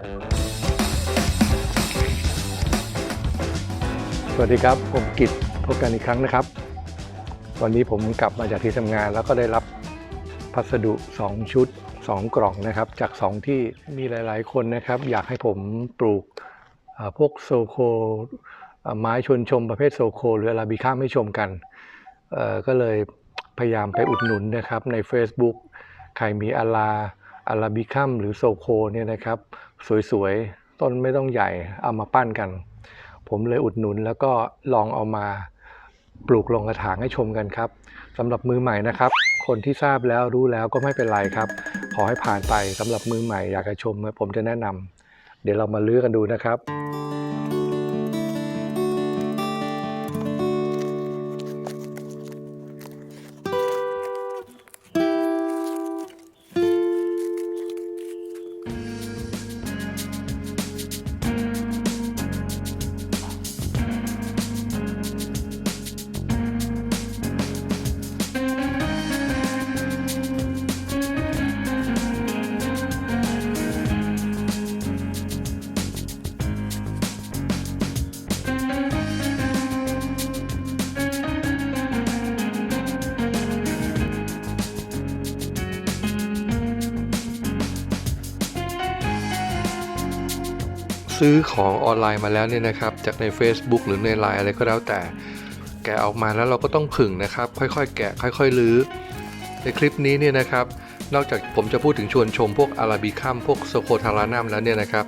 สวัสดีครับ ผมกิตพบกันอีกครั้งนะครับ วันนี้ผมกลับมาจากที่ทำงานแล้วก็ได้รับพัสดุ 2 ชุด 2 กล่องนะครับ จาก 2 ที่มีหลาย ๆ คนนะครับ อยากให้ผมปลูกพวกโซโคไม้ชวนชมประเภทโซโค หรืออาราบิก้าให้ชมกัน ก็เลยพยายามไปอุดหนุนนะครับใน Facebook ใครมีอารา อาราบิคัมหรือโซโคเนี่ยนะครับ สวยๆ ต้นไม่ต้องใหญ่เอามาปั้นกัน ผมเลยอุดหนุนแล้วก็ลองเอามาปลูกลงกระถางให้ชมกันครับสำหรับมือใหม่นะครับ คนที่ทราบแล้วรู้แล้วก็ไม่เป็นไรครับ ขอให้ผ่านไปสำหรับมือใหม่อยากจะชมผมจะแนะนำเดี๋ยวเรามาลื้อกันดูนะครับ ซื้อของออนไลน์มาแล้วเนี่ยนะครับ จากใน Facebook หรือในไลน์อะไรก็แล้วแต่ แกะออกมาแล้วเราก็ต้องผึ่งนะครับ ค่อยๆ แกะ ค่อยๆลื้อ ในคลิปนี้เนี่ยนะครับ นอกจากผมจะพูดถึงชวนชมพวกอาราบิคัมพวกโซโคทารานัมแล้วเนี่ยนะครับ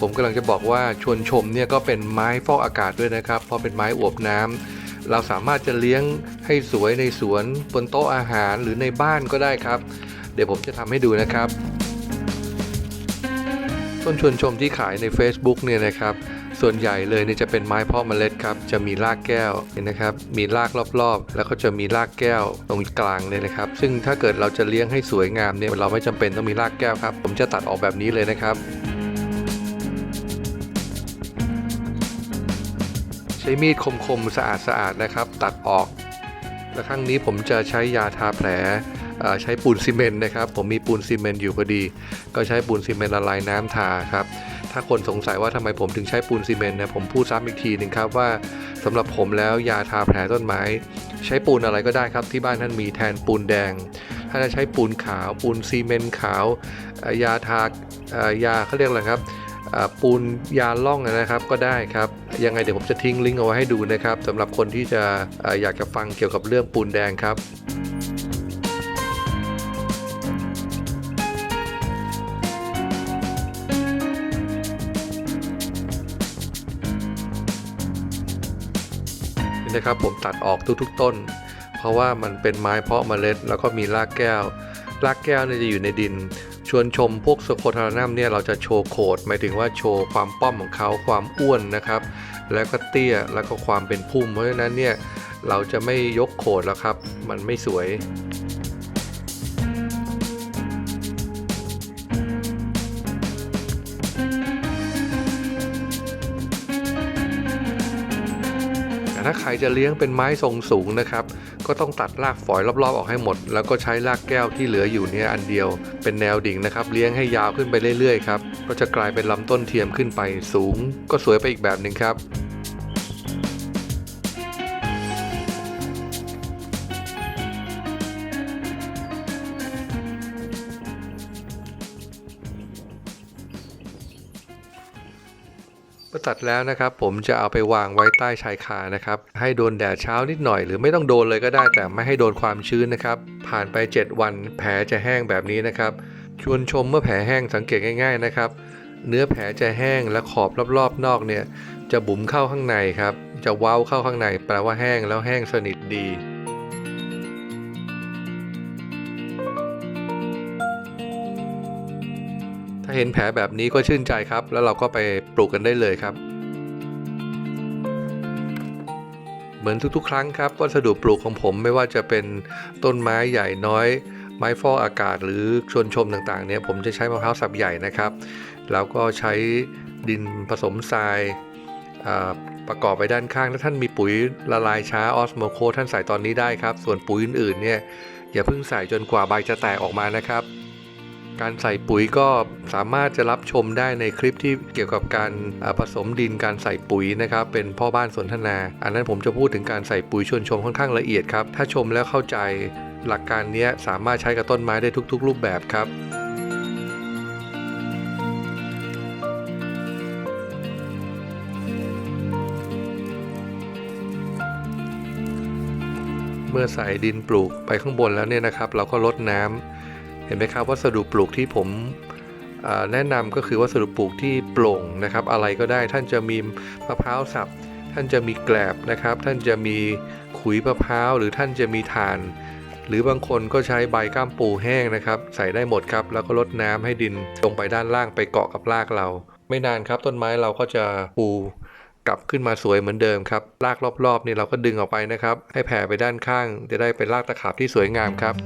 ผมกำลังจะบอกว่าชวนชมเนี่ยก็เป็นไม้ฟอกอากาศด้วยนะครับ เพราะเป็นไม้อวบน้ำเราสามารถจะเลี้ยงให้สวยในสวนบนโต๊ะอาหารหรือในบ้านก็ได้ครับ เดี๋ยวผมจะทำให้ดูนะครับ ต้นชวนชมที่ขายใน Facebook เนี่ยนะครับ ส่วนใหญ่เลยเนี่ยจะเป็นไม้เพาะเมล็ดครับ จะมีรากแก้วเห็นนะครับ มีรากรอบๆ แล้วก็จะมีรากแก้วตรงกลางเนี่ยนะครับ ซึ่งถ้าเกิดเราจะเลี้ยงให้สวยงามเนี่ยเราไม่จำเป็นต้องมีรากแก้วครับ ผมจะตัดออกแบบนี้เลยนะครับใช้มีดคมๆสะอาดๆนะครับ ตัดออก และครั้งนี้ผมจะใช้ยาทาแผล ใช้ปูนซีเมนต์นะครับ ผมมีปูนซีเมนต์อยู่พอดี ก็ใช้ปูนซีเมนต์ละลายน้ำทาครับ ถ้าคนสงสัยว่าทำไมผมถึงใช้ปูนซีเมนต์นะผมพูดซ้ำอีกทีหนึ่งครับว่าสำหรับผมแล้วยาทาแผลต้นไม้ ใช้ปูนอะไรก็ได้ครับ ที่บ้านท่านมีแทนปูนแดงถ้าจะใช้ปูนขาว ปูนซีเมนต์ขาว ยาทายาเขาเรียกอะไรครับปูนยาล่องนะครับก็ได้ครับ ยังไงเดี๋ยวผมจะทิ้งลิงก์เอาไว้ให้ดูนะครับสำหรับคนที่จะอยากจะฟังเกี่ยวกับเรื่องปูนแดงครับ นี่นะครับผมตัดออกทุกๆต้น เพราะว่ามันเป็นไม้เพาะเมล็ด แล้วก็มีรากแก้ว รากแก้วเนี่ยจะอยู่ในดิน ชวนชมพวกสโคทารานัมเนี่ยเราจะโชว์โขดหมายถึงว่าโชว์ความป้อมของเขาความอ้วนนะครับ แล้วก็เตี้ยแล้วก็ความเป็นพุ่มเพราะฉะนั้นเนี่ยเราจะไม่ยกโขดแล้วครับ มันไม่สวย ถ้าใครจะเลี้ยงเป็นไม้ทรงสูงนะครับ ก็ต้องตัดรากฝอยรอบๆออกให้หมด แล้วก็ใช้รากแก้วที่เหลืออยู่เนี่ยอันเดียว เป็นแนวดิ่งนะครับ เลี้ยงให้ยาวขึ้นไปเรื่อยๆครับ ก็จะกลายเป็นลำต้นเทียมขึ้นไปสูง ก็สวยไปอีกแบบหนึ่งครับ อตัดแล้วนะครับ ผมจะเอาไปวางไว้ใต้ชายคานะครับ ให้โดนแดดเช้านิดหน่อย หรือไม่ต้องโดนเลยก็ได้ แต่ไม่ให้โดนความชื้นนะครับ ผ่านไป 7 วันแผลจะแห้งแบบนี้นะครับ ชวนชมเมื่อแผลแห้งสังเกตง่าย ๆนะครับ เนื้อแผลจะแห้งและขอบรอบๆ นอกเนี่ย จะบุ๋มเข้าข้างในครับ จะเว้าเข้าข้างใน แปลว่าแห้งแล้วแห้งสนิทดี เห็นแผลแบบนี้ก็ชื่นใจครับ แล้วเราก็ไปปลูกกันได้เลยครับ เหมือนทุกๆ ครั้งครับวัสดุปลูกของผมไม่ว่าจะเป็นต้นไม้ใหญ่น้อย ไม้ฟอกอากาศหรือชวนชมต่างๆเนี่ยผมจะใช้มะพร้าวสับใหญ่นะครับ แล้วก็ใช้ดินผสมทรายประกอบไปด้านข้างถ้าท่านมีปุ๋ยละลายช้าออสโมโคท่านใส่ตอนนี้ได้ครับ ส่วนปุ๋ยอื่นๆเนี่ยอย่าเพิ่งใส่จนกว่าใบจะแตกออกมานะครับ การใส่ปุ๋ยก็สามารถจะรับชมได้ในคลิปที่เกี่ยวกับการผสมดินการใส่ปุ๋ยนะครับ เป็นพ่อบ้านสนทนา อันนั้นผมจะพูดถึงการใส่ปุ๋ยชวนชมค่อนข้างละเอียดครับ ถ้าชมแล้วเข้าใจหลักการนี้สามารถใช้กับต้นไม้ได้ทุก ๆ รูปแบบครับเมื่อใส่ดินปลูกไปข้างบนแล้วเนี่ยนะครับ เราก็ลดน้ำ เห็นไหมครับวัสดุปลูกที่ผมแนะนำก็คือวัสดุปลูกที่โปร่งนะครับ อะไรก็ได้ท่านจะมีมะพร้าวสับ ท่านจะมีแกลบนะครับ ท่านจะมีขุยมะพร้าวหรือท่านจะมีถ่าน หรือบางคนก็ใช้ใบก้ามปูแห้งนะครับ ใส่ได้หมดครับ แล้วก็ลดน้ำให้ดินลงไปด้านล่างไปเกาะกับรากเรา ไม่นานครับต้นไม้เราก็จะปูกลับขึ้นมาสวยเหมือนเดิมครับรากรอบๆนี่เราก็ดึงออกไปนะครับ ให้แผ่ไปด้านข้าง จะได้เป็นรากตะขาบที่สวยงามครับ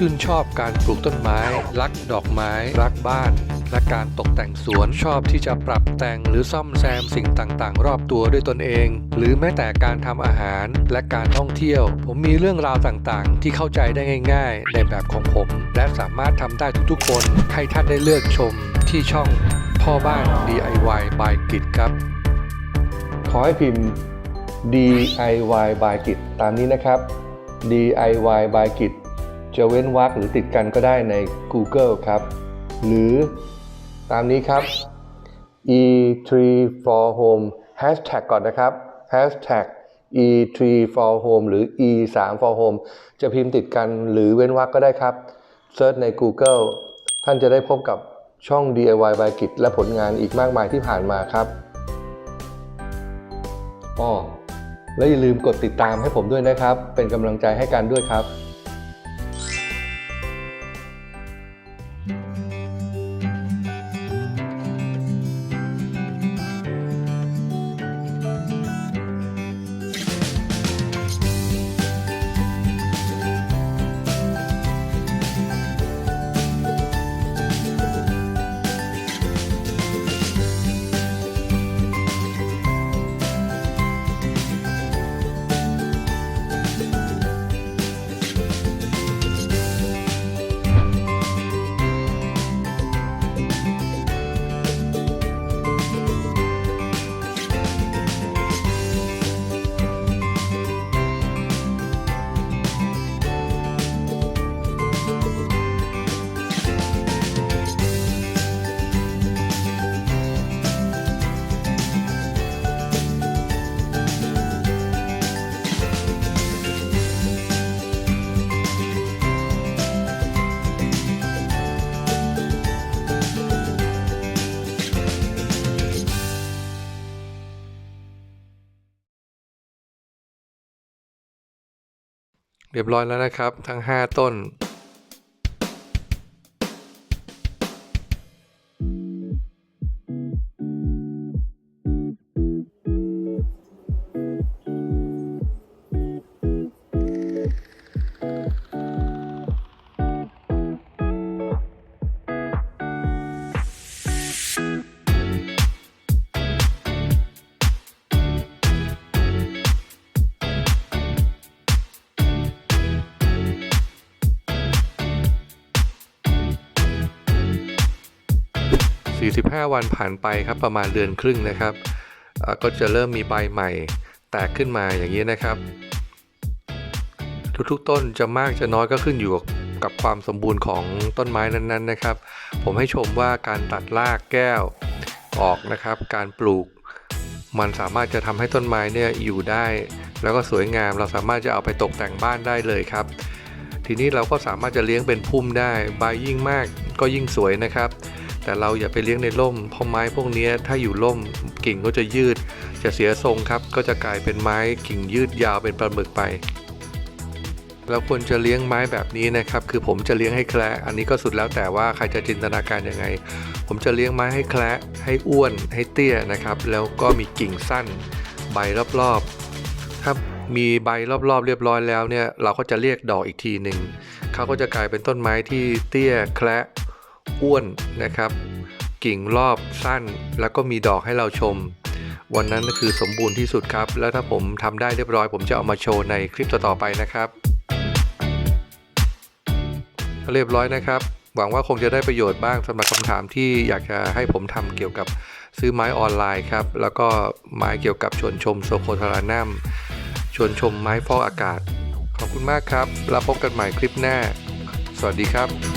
ชื่นชอบการปลูกต้นไม้ รักดอกไม้ รักบ้าน และการตกแต่งสวนชอบที่จะปรับแต่งหรือซ่อมแซมสิ่งต่างๆ รอบตัวด้วยตนเอง หรือแม้แต่การทำอาหารและการท่องเที่ยว ผมมีเรื่องราวต่างๆ ที่เข้าใจได้ง่าย ๆ ในแบบของผม และสามารถทำได้ทุกๆคนให้ท่านได้เลือกชมที่ช่องพ่อบ้าน DIY by กิจครับ ขอให้พิมพ์ DIY by กิจตามนี้นะครับ DIY by กิจ จะเว้นวรรคหรือติดกันก็ได้ใน Google ครับ หรือตามนี้ครับ E3 for home hashtag ก่อนนะครับ hashtag E3 for home หรือ E3 for home จะพิมพ์ติดกันหรือเว้นวรรคก็ได้ครับเซิร์ชใน Google ท่านจะได้พบกับช่อง DIY by กิจและผลงานอีกมากมายที่ผ่านมาครับอ้อและอย่าลืมกดติดตามให้ผมด้วยนะครับ เป็นกำลังใจให้กันด้วยครับ เรียบร้อยแล้วนะครับ ทั้ง 5 ต้น 45 วันผ่านไปครับประมาณเดือนครึ่งนะครับ ก็จะเริ่มมีใบใหม่แตกขึ้นมาอย่างนี้นะครับ ทุกๆต้นจะมากจะน้อยก็ขึ้นอยู่กับกับความสมบูรณ์ของต้นไม้นั้นๆนะครับ ผมให้ชมว่าการตัดรากแก้วออกนะครับ การปลูกมันสามารถจะทำให้ต้นไม้เนี่ยอยู่ได้ แล้วก็สวยงามเราสามารถจะเอาไปตกแต่งบ้านได้เลยครับ ทีนี้เราก็สามารถจะเลี้ยงเป็นพุ่มได้ใบยิ่งมากก็ยิ่งสวยนะครับ แต่เราอย่าไปเลี้ยงในร่ม เพราะไม้พวกนี้ถ้าอยู่ร่มกิ่งก็จะยืด จะเสียทรงครับ ก็จะกลายเป็นไม้กิ่งยืดยาวเป็นปลาหมึกไปเราควรจะเลี้ยงไม้แบบนี้นะครับ คือผมจะเลี้ยงให้แคละอันนี้ก็สุดแล้วแต่ว่าใครจะจินตนาการยังไง ผมจะเลี้ยงไม้ให้แคละให้อ้วน ให้เตี้ยนะครับ แล้วก็มีกิ่งสั้น ใบรอบๆ ถ้ามีใบรอบๆ เรียบร้อยแล้วเนี่ย เราก็จะเรียกดอกอีกทีหนึ่งเขาก็จะกลายเป็นต้นไม้ที่เตี้ยแคละ อ้วนนะครับ กิ่งรอบสั้นแล้วก็มีดอกให้เราชม วันนั้นก็คือสมบูรณ์ที่สุดครับ แล้วถ้าผมทำได้เรียบร้อย ผมจะเอามาโชว์ในคลิปต่อๆไปนะครับเรียบร้อยนะครับ หวังว่าคงจะได้ประโยชน์บ้างสำหรับคำถามที่อยากจะให้ผมทำเกี่ยวกับซื้อไม้ออนไลน์ครับ แล้วก็ไม้เกี่ยวกับชวนชมโซโคทารานัมชวนชมไม้ฟอกอากาศ ขอบคุณมากครับ แล้วพบกันใหม่คลิปหน้า สวัสดีครับ